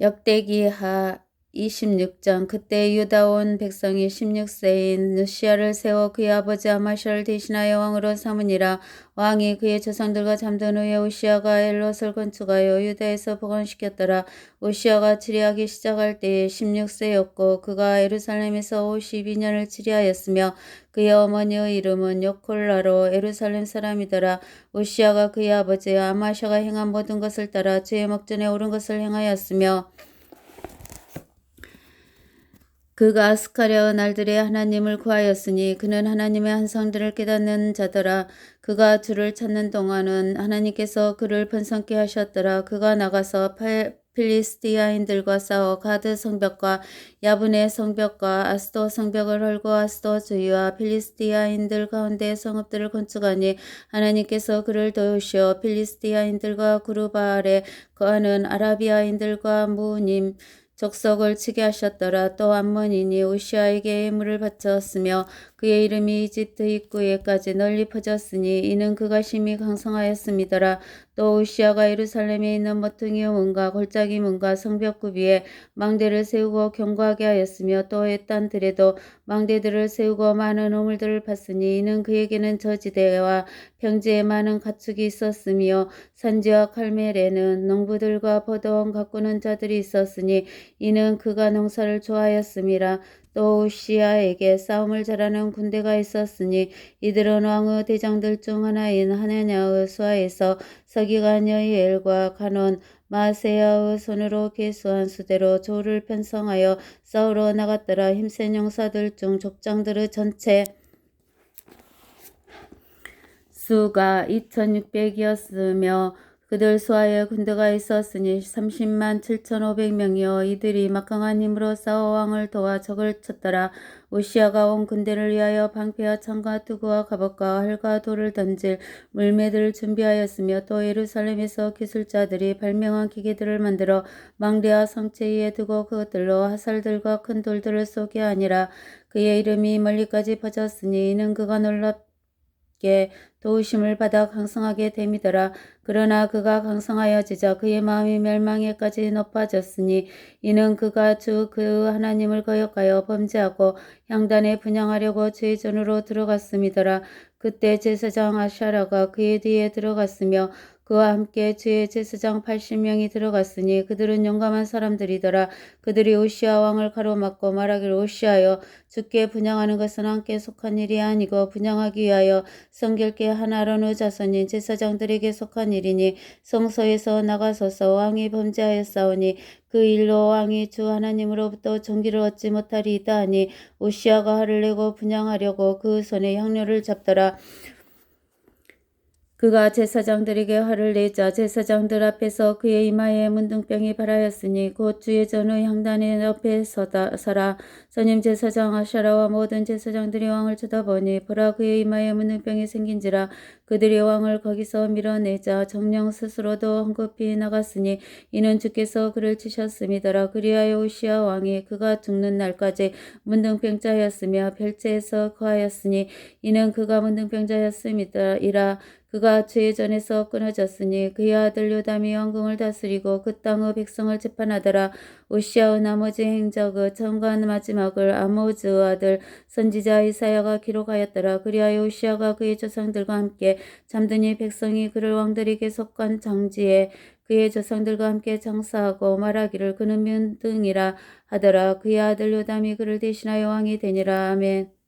역대기하 26장 그때 유다 온 백성이 16세인 누시아를 세워 그의 아버지 아마샤를 대신하여 왕으로 삼으니라. 왕이 그의 조상들과 잠든 후에 우시아가 엘롯을 건축하여 유다에서 보관시켰더라. 우시아가 치리하기 시작할 때에 16세였고 그가 예루살렘에서 52년을 치리하였으며 그의 어머니의 이름은 요콜라로 예루살렘 사람이더라. 우시아가 그의 아버지 아마샤가 행한 모든 것을 따라 죄의 목전에 옳은 것을 행하였으며 그가 스카랴의 날들에 하나님을 구하였으니 그는 하나님의 한상들을 깨닫는 자더라. 그가 주를 찾는 동안은 하나님께서 그를 번성케 하셨더라. 그가 나가서 팔, 필리스티아인들과 싸워 가드 성벽과 야분의 성벽과 아스도 성벽을 헐고 아스도 주위와 필리스티아인들 가운데 성읍들을 건축하니 하나님께서 그를 도우시어 필리스티아인들과 구르바알에 거하는 아라비아인들과 무님 적석을 치게 하셨더라. 또 암몬인이 우시아에게 예물을 바쳤으며 그의 이름이 이집트 입구에까지 널리 퍼졌으니 이는 그가 심히 강성하였음이더라. 또 우시아가 예루살렘에 있는 모퉁이 문과 골짜기 문과 성벽구 위에 망대를 세우고 경고하게 하였으며 또 애딴 들에도 망대들을 세우고 많은 우물들을 팠으니 이는 그에게는 저지대와 평지에 많은 가축이 있었으며 산지와 칼멜에는 농부들과 포도원 가꾸는 자들이 있었으니 이는 그가 농사를 좋아하였음이라 또 우시아에게 싸움을 잘하는 군대가 있었으니 이들은 왕의 대장들 중 하나인 하나냐의 수하에서 서기관 여이엘과 가논 마세야의 손으로 계수한 수대로 조를 편성하여 싸우러 나갔더라. 힘센 용사들 중 족장들의 전체 수가 2600이었으며 그들 수하에 군대가 있었으니 30만 7,500명이요 이들이 막강한 힘으로 싸워 왕을 도와 적을 쳤더라. 우시아가 온 군대를 위하여 방패와 창과 투구와 갑옷과 활과 돌을 던질 물매들을 준비하였으며 또 예루살렘에서 기술자들이 발명한 기계들을 만들어 망대와 성체 위에 두고 그것들로 화살들과 큰 돌들을 쏘게 아니라 그의 이름이 멀리까지 퍼졌으니 이는 그가 놀랍 게 도우심을 받아 강성하게 됨이더라. 그러나 그가 강성하여지자 그의 마음이 멸망에까지 높아졌으니 이는 그가 주 그 하나님을 거역하여 범죄하고 향단에 분양하려고 주의 전으로 들어갔음이더라. 그때 제사장 아샤라가 그의 뒤에 들어갔으며 그와 함께 주의 제사장 80명이 들어갔으니 그들은 용감한 사람들이더라. 그들이 오시아 왕을 가로막고 말하기를 오시하여 주께 분양하는 것은 함께 속한 일이 아니고 분양하기 위하여 성결케 하나로의 자손인 제사장들에게 속한 일이니 성소에서 나가서서 왕이 범죄하였사오니 그 일로 왕이 주 하나님으로부터 종기를 얻지 못하리이다 하니 오시아가 화를 내고 분양하려고 그 손에 향료를 잡더라. 그가 제사장들에게 화를 내자 제사장들 앞에서 그의 이마에 문둥병이 발하였으니 곧 주의 전의 향단의 옆에 서다, 서라. 선임 제사장 아샤라와 모든 제사장들이 왕을 쳐다보니 보라 그의 이마에 문둥병이 생긴지라 그들이 왕을 거기서 밀어내자 정령 스스로도 황급히 나갔으니 이는 주께서 그를 치셨음이더라. 그리하여 우시아 왕이 그가 죽는 날까지 문둥병자였으며 별채에서 거하였으니 이는 그가 문둥병자였음이라 그가 죄의 전에서 끊어졌으니 그의 아들 요담이 왕궁을 다스리고 그 땅의 백성을 재판하더라. 우시아의 나머지 행적의 처음과 마지막을 아모즈의 아들 선지자 이사야가 기록하였더라. 그리하여 우시아가 그의 조상들과 함께 잠드니 백성이 그를 왕들에게 속한 장지에 그의 조상들과 함께 장사하고 말하기를 그는 면등이라 하더라. 그의 아들 요담이 그를 대신하여 왕이 되니라. 아멘.